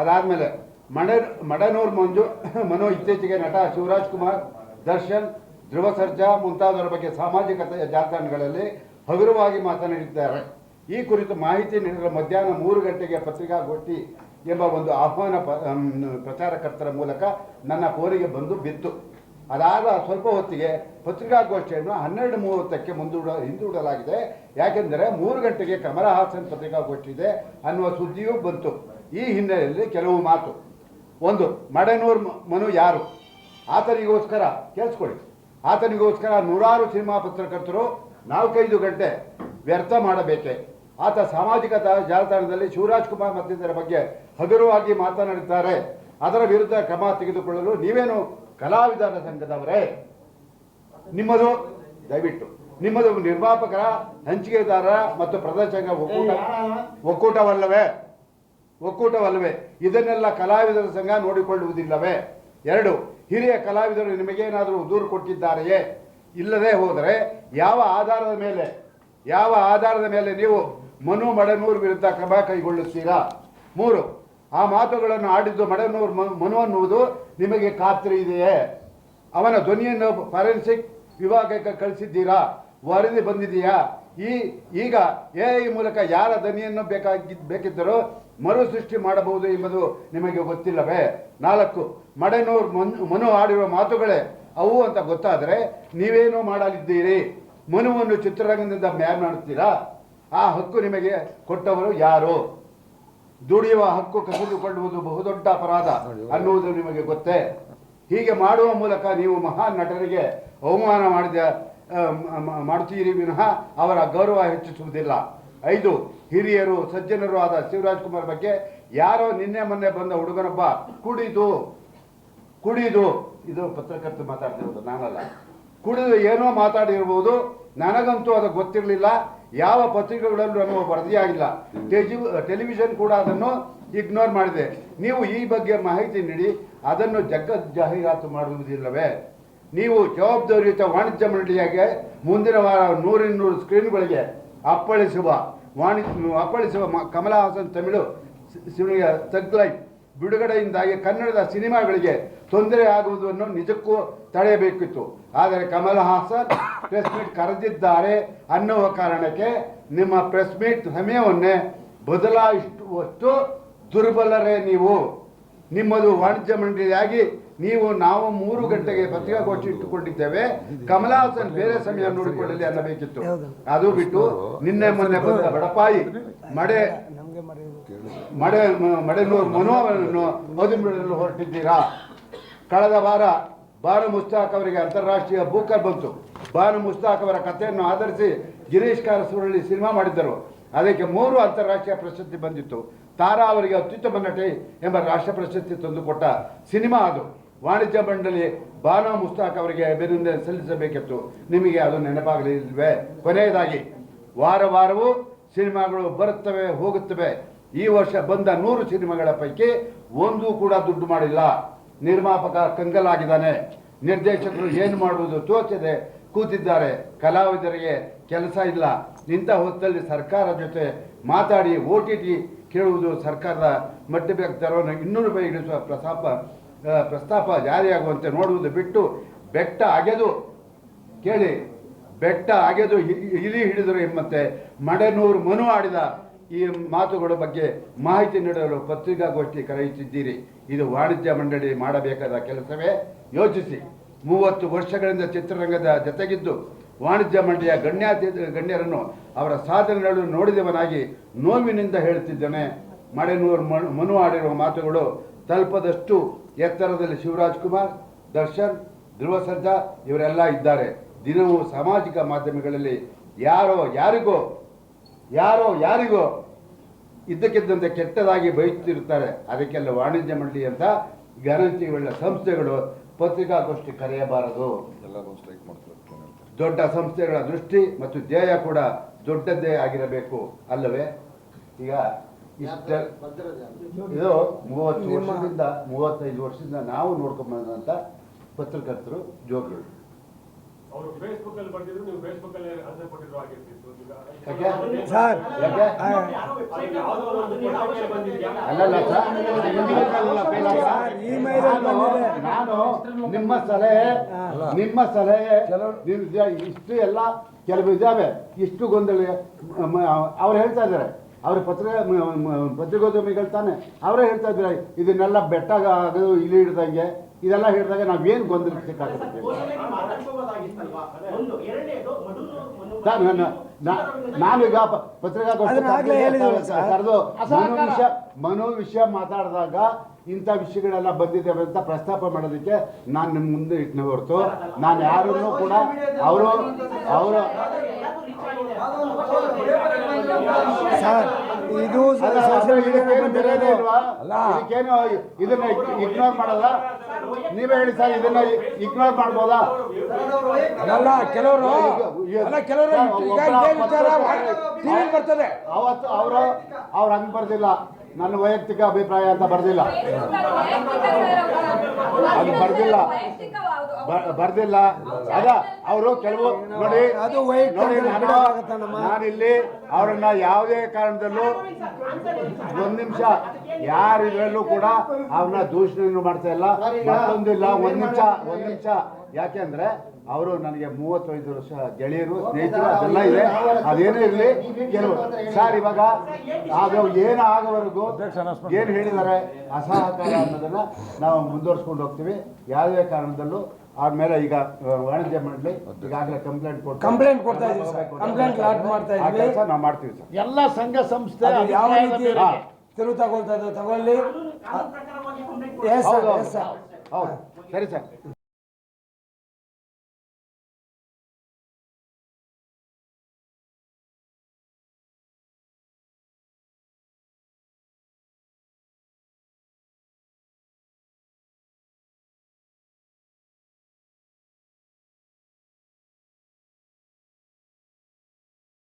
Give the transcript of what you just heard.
ಅದಾದಮೇಲೆ ಮಡೆ ಮಡನೂರ್ ಮಂಜು, ಮನು ಇತ್ತೀಚೆಗೆ ನಟ ಶಿವರಾಜ್ ಕುಮಾರ್, ದರ್ಶನ್ ಧ್ರುವ ಸರ್ಜಾ ಮುಂತಾದವರ ಬಗ್ಗೆ ಸಾಮಾಜಿಕ ಜಾಲತಾಣಗಳಲ್ಲಿ ಹಗುರವಾಗಿ ಮಾತನಾಡಿದ್ದಾರೆ. ಈ ಕುರಿತು ಮಾಹಿತಿ ನೀಡಿದ ಮಧ್ಯಾಹ್ನ ಮೂರು ಗಂಟೆಗೆ ಪತ್ರಿಕಾಗೋಷ್ಠಿ ಎಂಬ ಒಂದು ಆಹ್ವಾನ ಪ್ರಚಾರಕರ್ತರ ಮೂಲಕ ನನ್ನ ಫೋನಿಗೆ ಬಂದು ಬಿತ್ತು. ಅದಾದ ಸ್ವಲ್ಪ ಹೊತ್ತಿಗೆ ಪತ್ರಿಕಾಗೋಷ್ಠಿಯನ್ನು ಹನ್ನೆರಡು ಮೂವತ್ತಕ್ಕೆ ಮುಂದೂಡ, ಹಿಂದೂಡಲಾಗಿದೆ. ಯಾಕೆಂದರೆ ಮೂರು ಗಂಟೆಗೆ ಕಮಲಹಾಸನ್ ಪತ್ರಿಕಾಗೋಷ್ಠಿ ಇದೆ ಅನ್ನುವ ಸುದ್ದಿಯೂ ಬಂತು. ಈ ಹಿನ್ನೆಲೆಯಲ್ಲಿ ಕೆಲವು ಮಾತು. ಒಂದು ಮಡನೂರ್ ಮನು ಯಾರು? ಆತನಿಗೋಸ್ಕರ ಕೇಳಿಸ್ಕೊಳ್ಳಿ. ಆತನಿಗೋಸ್ಕರ ನೂರಾರು ಸಿನಿಮಾ ಪತ್ರಕರ್ತರು ನಾಲ್ಕೈದು ಗಂಟೆ ವ್ಯರ್ಥ ಮಾಡಬೇಕೆ? ಆತ ಸಾಮಾಜಿಕ ಜಾಲತಾಣದಲ್ಲಿ ಶಿವರಾಜ್ ಕುಮಾರ್ ಮತ್ತಿತರ ಬಗ್ಗೆ ಹಗುರವಾಗಿ ಮಾತನಾಡುತ್ತಾರೆ ಅದರ ವಿರುದ್ಧ ಕ್ರಮ ತೆಗೆದುಕೊಳ್ಳಲು ನೀವೇನು ಕಲಾವಿದರ ಸಂಘದವರೇ? ನಿಮ್ಮದು ದಯವಿಟ್ಟು. ನಿಮ್ಮದು ನಿರ್ಮಾಪಕರ ಹಂಚಿಕೆದಾರರ ಮತ್ತು ಪ್ರದರ್ಶಕ ಒಕ್ಕೂಟ ಒಕ್ಕೂಟವಲ್ಲವೇ? ಒಕ್ಕೂಟವಲ್ಲವೇ? ಇದನ್ನೆಲ್ಲ ಕಲಾವಿದರ ಸಂಘ ನೋಡಿಕೊಳ್ಳುವುದಿಲ್ಲವೇ? ಎರಡು, ಹಿರಿಯ ಕಲಾವಿದರು ನಿಮಗೇನಾದರೂ ದೂರು ಕೊಟ್ಟಿದ್ದಾರೆಯೇ? ಇಲ್ಲದೆ ಹೋದರೆ ಯಾವ ಆಧಾರದ ಮೇಲೆ, ಯಾವ ಆಧಾರದ ಮೇಲೆ ನೀವು ಮನು ಮಡನೂರು ವಿರುದ್ಧ ಕ್ರಮ ಕೈಗೊಳ್ಳುತ್ತೀರಾ? ಮೂರು, ಆ ಮಾತುಗಳನ್ನು ಆಡಿದ್ದು ಮಡನೂರ್ ಮನು ಅನ್ನುವುದು ನಿಮಗೆ ಖಾತ್ರಿ ಇದೆಯೇ? ಅವನ ಧ್ವನಿಯನ್ನು ಫಾರೆನ್ಸಿಕ್ ವಿಭಾಗಕ್ಕೆ ಕಳಿಸಿದ್ದೀರಾ? ವರದಿ ಬಂದಿದೆಯಾ? ಈ, ಈಗ ಎ ಐ ಮೂಲಕ ಯಾರ ದನಿಯನ್ನು ಬೇಕಾಗಿ, ಬೇಕಿದ್ದರೂ ಮರು ಸೃಷ್ಟಿ ಮಾಡಬಹುದು ಎಂಬುದು ನಿಮಗೆ ಗೊತ್ತಿಲ್ಲವೇ? ನಾಲ್ಕು, ಮಡೆನೂರ್ ಮನ್ ಆಡಿರುವ ಮಾತುಗಳೇ ಅವು ಅಂತ ಗೊತ್ತಾದರೆ ನೀವೇನು ಮಾಡಲಿದ್ದೀರಿ? ಮನುವನ್ನು ಚಿತ್ರರಂಗದಿಂದ ಮ್ಯಾನ್ ಮಾಡುತ್ತೀರಾ? ಆ ಹಕ್ಕು ನಿಮಗೆ ಕೊಟ್ಟವರು ಯಾರು? ದುಡಿಯುವ ಹಕ್ಕು ಕಸಿದುಕೊಳ್ಳುವುದು ಬಹುದೊಡ್ಡ ಅಪರಾಧ ಅನ್ನುವುದು ನಿಮಗೆ ಗೊತ್ತೇ? ಹೀಗೆ ಮಾಡುವ ಮೂಲಕ ನೀವು ಮಹಾನ್ ನಟರಿಗೆ ಅವಮಾನ ಮಾಡಿದ ಮಾಡುತ್ತೀರಿ ವಿನಃ ಅವರ ಗೌರವ ಹೆಚ್ಚಿಸುವುದಿಲ್ಲ. ಐದು, ಹಿರಿಯರು, ಸಜ್ಜನರು ಆದ ಶಿವರಾಜ್ ಕುಮಾರ್ ಬಗ್ಗೆ ಯಾರೋ ನಿನ್ನೆ ಮೊನ್ನೆ ಬಂದ ಹುಡುಗನೊಬ್ಬ ಕುಡಿದು ಕುಡಿದು, ಇದು ಪತ್ರಕರ್ತ ಮಾತಾಡ್ತಿರೋದು, ನಾನಲ್ಲ. ಕುಡಿದು ಏನೋ ಮಾತಾಡಿರ್ಬೋದು, ನನಗಂತೂ ಅದು ಗೊತ್ತಿರಲಿಲ್ಲ, ಯಾವ ಪತ್ರಿಕೆಗಳಲ್ಲೂ ನನಗೆ ವರದಿಯಾಗಿಲ್ಲ ಟೆಜಿ ಟೆಲಿವಿಷನ್ ಕೂಡ ಅದನ್ನು ಇಗ್ನೋರ್ ಮಾಡಿದೆ. ನೀವು ಈ ಬಗ್ಗೆ ಮಾಹಿತಿ ನೀಡಿ, ಅದನ್ನು ಜಗ್ಗ ಜಾಹೀರಾತು ಮಾಡುವುದಿಲ್ಲವೇ? ನೀವು ಜವಾಬ್ದಾರಿಯುತ ವಾಣಿಜ್ಯ ಮಂಡಳಿಯಾಗೆ ಮುಂದಿನ ವಾರ ನೂರಿನ್ನೂರು ಸ್ಕ್ರೀನ್ಗಳಿಗೆ ಅಪ್ಪಳಿಸುವ ವಾಣಿಜ್ಯ, ಅಪ್ಪಳಿಸುವ ಮ- Kamal Haasan Tamil cinema Thug Life ಬಿಡುಗಡೆಯಿಂದಾಗಿ ಕನ್ನಡದ ಸಿನಿಮಾಗಳಿಗೆ ತೊಂದರೆ ಆಗುವುದನ್ನು ನಿಜಕ್ಕೂ ತಡೆಯಬೇಕಿತ್ತು. ಆದರೆ ಕಮಲ್ ಹಾಸನ್ ಪ್ರೆಸ್ ಮೀಟ್ ಕರೆದಿದ್ದಾರೆ ಅನ್ನುವ ಕಾರಣಕ್ಕೆ ನಿಮ್ಮ ಪ್ರೆಸ್ ಮೀಟ್ ಸಮಯವನ್ನೇ ಬದಲಾಯಿಸುವಷ್ಟು ದುರ್ಬಲರೇ ನೀವು. ನಿಮ್ಮದು ವಾಣಿಜ್ಯ ಮಂಡಳಿಯಾಗಿ ನೀವು ನಾವು ಮೂರು ಗಂಟೆಗೆ ಪತ್ರಿಕಾಗೋಷ್ಠಿ ಇಟ್ಟುಕೊಂಡಿದ್ದೇವೆ. ಕಮಲಹಾಸನ್ ಬೇರೆ ಸಮಯ ನೋಡಿಕೊಳ್ಳಲಿ ಅನ್ನಬೇಕಿತ್ತು. ಅದು ಬಿಟ್ಟು ನಿನ್ನೆ ಮೊನ್ನೆ ಬಂದ ಬಡಪಾಯಿ, ಮಡೆ ಮಡೆ, ಮಡೆನೂರು ಮನೋವನ್ನು ಮದುವೆಡಲು ಹೊರಟಿದ್ದೀರಾ? ಕಳೆದ ವಾರ ಬಾನು ಮುಸ್ತಾಕ್ ಅವರಿಗೆ ಅಂತಾರಾಷ್ಟ್ರೀಯ ಬೂಕರ್ ಬಂತು. ಬಾನು ಮುಸ್ತಾಕ್ ಅವರ ಕಥೆಯನ್ನು ಆಧರಿಸಿ ಗಿರೀಶ್ ಕಾರಸೂರಲ್ಲಿ ಸಿನಿಮಾ ಮಾಡಿದ್ದರು. ಅದಕ್ಕೆ ಮೂರು ಅಂತಾರಾಷ್ಟ್ರೀಯ ಪ್ರಶಸ್ತಿ ಬಂದಿತ್ತು. ತಾರಾ ಅವರಿಗೆ ಅತ್ಯುತ್ತಮ ನಟಿ ಎಂಬ ರಾಷ್ಟ್ರ ಪ್ರಶಸ್ತಿ ತಂದುಕೊಟ್ಟ ಸಿನಿಮಾ ಅದು. ವಾಣಿಜ್ಯ ಮಂಡಳಿ ಬಾನಾ ಮುಸ್ತಾಕ್ ಅವರಿಗೆ ಅಭಿನಂದನೆ ಸಲ್ಲಿಸಬೇಕಿತ್ತು. ನಿಮಗೆ ಅದು ನೆನಪಾಗಲಿಲ್ವೇ? ಕೊನೆಯದಾಗಿ ವಾರ ವಾರವೂ ಸಿನಿಮಾಗಳು ಬರುತ್ತವೆ ಹೋಗುತ್ತವೆ. ಈ ವರ್ಷ ಬಂದ ನೂರು ಸಿನಿಮಾಗಳ ಪೈಕಿ ಒಂದೂ ಕೂಡ ದುಡ್ಡು ಮಾಡಿಲ್ಲ. ನಿರ್ಮಾಪಕ ಕಂಗಲಾಗಿದ್ದಾನೆ. ನಿರ್ದೇಶಕರು ಏನು ಮಾಡುವುದು ತೋಚದೆ ಕೂತಿದ್ದಾರೆ. ಕಲಾವಿದರಿಗೆ ಕೆಲಸ ಇಲ್ಲ. ಇಂಥ ಹೊತ್ತಲ್ಲಿ ಸರ್ಕಾರ ಜೊತೆ ಮಾತಾಡಿ ಓ ಟಿ ಟಿ ಕೇಳುವುದು ಸರ್ಕಾರದ ಮಟ್ಟಕ್ಕೆ ತರೋನು ಇನ್ನೂರು ರೂಪಾಯಿ ಇಳಿಸುವ ಪ್ರಸ್ತಾಪ ಆ, ಪ್ರಸ್ತಾಪ ಜಾರಿಯಾಗುವಂತೆ ನೋಡುವುದು ಬಿಟ್ಟು ಬೆಟ್ಟ ಅಗೆದು ಕೇಳಿ. ಬೆಟ್ಟ ಅಗೆದು ಇಲಿ ಹಿಡಿದರು ಎಂಬಂತೆ ಮಡೆನೂರು ಮನು ಆಡಿದ ಈ ಮಾತುಗಳ ಬಗ್ಗೆ ಮಾಹಿತಿ ನೀಡಲು ಪತ್ರಿಕಾಗೋಷ್ಠಿ ಕರೆಯುತ್ತಿದ್ದೀರಿ. ಇದು ವಾಣಿಜ್ಯ ಮಂಡಳಿ ಮಾಡಬೇಕಾದ ಕೆಲಸವೇ? ಯೋಚಿಸಿ. ಮೂವತ್ತು ವರ್ಷಗಳಿಂದ ಚಿತ್ರರಂಗದ ಜತೆಗಿದ್ದು ವಾಣಿಜ್ಯ ಮಂಡಳಿಯ ಗಣ್ಯಾತಿ ಗಣ್ಯರನ್ನು ಅವರ ಸಾಧನೆಗಳನ್ನು ನೋಡಿದವನಾಗಿ ನೋವಿನಿಂದ ಹೇಳುತ್ತಿದ್ದೇನೆ. ಮಡೆನೂರು ಮನು ಆಡಿರುವ ಮಾತುಗಳು ತಲುಪದಷ್ಟು ಎತ್ತರದಲ್ಲಿ ಶಿವರಾಜ್ ಕುಮಾರ್ ದರ್ಶನ್ ಧ್ರುವ ಸರ್ಜಾ ಇವರೆಲ್ಲ ಇದ್ದಾರೆ. ದಿನವೂ ಸಾಮಾಜಿಕ ಮಾಧ್ಯಮಗಳಲ್ಲಿ ಯಾರೋ ಯಾರಿಗೋ ಯಾರೋ ಯಾರಿಗೋ ಇದ್ದಕ್ಕಿದ್ದಂತೆ ಕೆಟ್ಟದಾಗಿ ಬಯಸುತ್ತಿರುತ್ತಾರೆ ಅದಕ್ಕೆಲ್ಲ ವಾಣಿಜ್ಯ ಮಂಡಳಿ ಅಂತ ಗ್ಯಾರಂಟಿಗಳ ಸಂಸ್ಥೆಗಳು ಪತ್ರಿಕಾಗೋಷ್ಠಿ ಕರೆಯಬಾರದು. ದೊಡ್ಡ ಸಂಸ್ಥೆಗಳ ದೃಷ್ಟಿ ಮತ್ತು ಧ್ಯೇಯ ಕೂಡ ದೊಡ್ಡದ್ದೇ ಆಗಿರಬೇಕು ಅಲ್ಲವೇ? ಈಗ ಇಷ್ಟ ಇದು ಮೂವತ್ತು ವರ್ಷದಿಂದ ಮೂವತ್ತೈದು ವರ್ಷದಿಂದ ನಾವು ನೋಡ್ಕೊಂಡ್ ಬಂದಂತ ಪತ್ರಕರ್ತರು ಜೋಗಿಗಳು ಅವರು ಫೇಸ್ಬುಕ್ ಅಲ್ಲಿ ಬರ್ತಿದ್ರು ನೀವು ಫೇಸ್ಬುಕ್ ಅಲ್ಲಿ ಆನ್ಸರ್ ಕೊಟ್ಟಿದ್ರು ಯಾಕೆ? ಸರ್ ಅಲ್ಲಲ್ಲ ಸರ್ ಇಂಡಿವಿಜುವಲ್ ಫೇಲ್ ಆಗ. ಸರ್, ಇಮೇಲ್ ಅಲ್ಲಿ ನಾನು- ನಿಮ್ಮ ಸಲಹೆ ನಿಮ್ಮ ಸಲಹೆ ಇಷ್ಟು ಎಲ್ಲ ಕೆಲವು ಇದಾವೆ. ಇಷ್ಟು ಗೊಂದಲ ಅವ್ರು ಹೇಳ್ತಾ ಇದ್ದಾರೆ. ಅವ್ರ ಪತ್ರ ಪತ್ರಿಕೋದ್ಯಮಿಗಳು ತಾನೆ. ಅವರೇ ಹೇಳ್ತಾ ಇದ್ರೆ ಇದನ್ನೆಲ್ಲ ಬೆಟ್ಟ ಅದು ಇಲ್ಲಿ ಹಿಡ್ದಂಗೆ ಇದೆಲ್ಲ ಹೇಳಿದಾಗ ನಾವೇನು ಗೊಂದಲಕ್ಕೆ ನಾನೀಗ ಪತ್ರಿಕಾಗೋಷ್ಠಿ ಮನೋವಿಷಯ ಆಗ್ಲೇ ಹೇಳಿದ್ರು ಸರ್. ಕರೆದು ಮನೋ ವಿಷಯ ಮನೋ ವಿಷಯ ಮಾತಾಡಿದಾಗ ಇಂಥ ವಿಷಯಗಳೆಲ್ಲ ಬಂದಿದ್ದಾವೆ ಅಂತ ಪ್ರಸ್ತಾಪ ಮಾಡೋದಕ್ಕೆ ನಾನು ನಿಮ್ಮ ಮುಂದೆ ಇಟ್ಟನ ಹೊರತು. ನಾನು ಯಾರನ್ನೂ ಕೂಡ ಅವರು ಅವರು ಸರ್ ಇದು ಸೋಷಿಯಲ್ ಇದಕ್ಕೇನು ಮೀಡಿಯಾದಲ್ಲಿ ಅಲ್ಲ. ಇದಕ್ಕೇನು ಇದನ್ನ ಇಗ್ನೋರ್ ಮಾಡಲ್ಲ. ನೀವೇ ಹೇಳಿ ಸರ್ ಇದನ್ನ ಇಗ್ನೋರ್ ಮಾಡ್ಬೋದಾ? ಅಲ್ಲ ಕೆಲವರು ಅಲ್ಲ ಕೆಲವರು ಈಗ ಇದೇ ವಿಚಾರ ಬರ್ತದೆ. ಅವತ್ತು ಅವರು ಅವ್ರು ಹಂಗೆ ಬರ್ದಿಲ್ಲ. ನನ್ನ ವೈಯಕ್ತಿಕ ಅಭಿಪ್ರಾಯ ಅಂತ ಬರ್ದಿಲ್ಲ. ಅದು ಬರ್ದಿಲ್ಲ. ಬರ್ದಿಲ್ಲ. ಅದ ಅವರು ಕೆಲವು ನೋಡಿ ಅದು ನೋಡಿ? ನಾನಿಲ್ಲಿ ಅವರನ್ನ ಯಾವುದೇ ಕಾರಣದಲ್ಲೂ ಒಂದ್ ನಿಮಿಷ ಯಾರಿದ್ರಲ್ಲೂ ಕೂಡ ಅವ್ರನ್ನ ದೂಷಣೆಯನ್ನು ಮಾಡ್ತಾ ಇಲ್ಲ. ಮತ್ತೊಂದಿಲ್ಲ ಒಂದ್ ನಿಮಿಷ ಒಂದ್ ನಿಮಿಷ. ಯಾಕೆಂದ್ರೆ ಅವರು ನನಗೆ ಮೂವತ್ತೈದು ವರ್ಷ ಗೆಳೆಯರು ಸ್ನೇಹಿತರು ಅದೆಲ್ಲ ಇದೆ. ಅದೇನೇ ಇರಲಿ. ಕೆಲವು ಸರ್ ಇವಾಗ ಅದು ಏನು ಆಗೋವರೆಗೂ ಏನು ಹೇಳಿದ್ದಾರೆ ಅಸಹಕಾರ ಅನ್ನೋದನ್ನ ನಾವು ಮುಂದುವರ್ಸ್ಕೊಂಡು ಹೋಗ್ತೀವಿ. ಯಾವುದೇ ಕಾರಣದಲ್ಲೂ ಆದ್ಮೇಲೆ ಈಗ ವಾಣಿಜ್ಯ ಮಂಡಳಿ ಈಗಾಗಲೇ ಕಂಪ್ಲೇಂಟ್ ಕೊಟ್ಟು ಕಂಪ್ಲೇಂಟ್ ಕೊಡ್ತಾ ಇದ್ದೀವಿ ಸರ್. ಕಂಪ್ಲೇಂಟ್ ಲಾಟ್ ಮಾಡ್ತಾ ಇದ್ದೀವಿ. ಇದ್ವಿ. ನಾವು ಮಾಡ್ತೀವಿ ಸರ್. ಎಲ್ಲ ಸಂಘ ಸಂಸ್ಥೆ ಯಾವ ರೀತಿ? ತಿರು ತಗೊಳ್ತಾ ಇದ್ದಾರೆ. ತಗೊಳ್ಳಿ. ಹೌದು. ಸರಿ ಸರ್.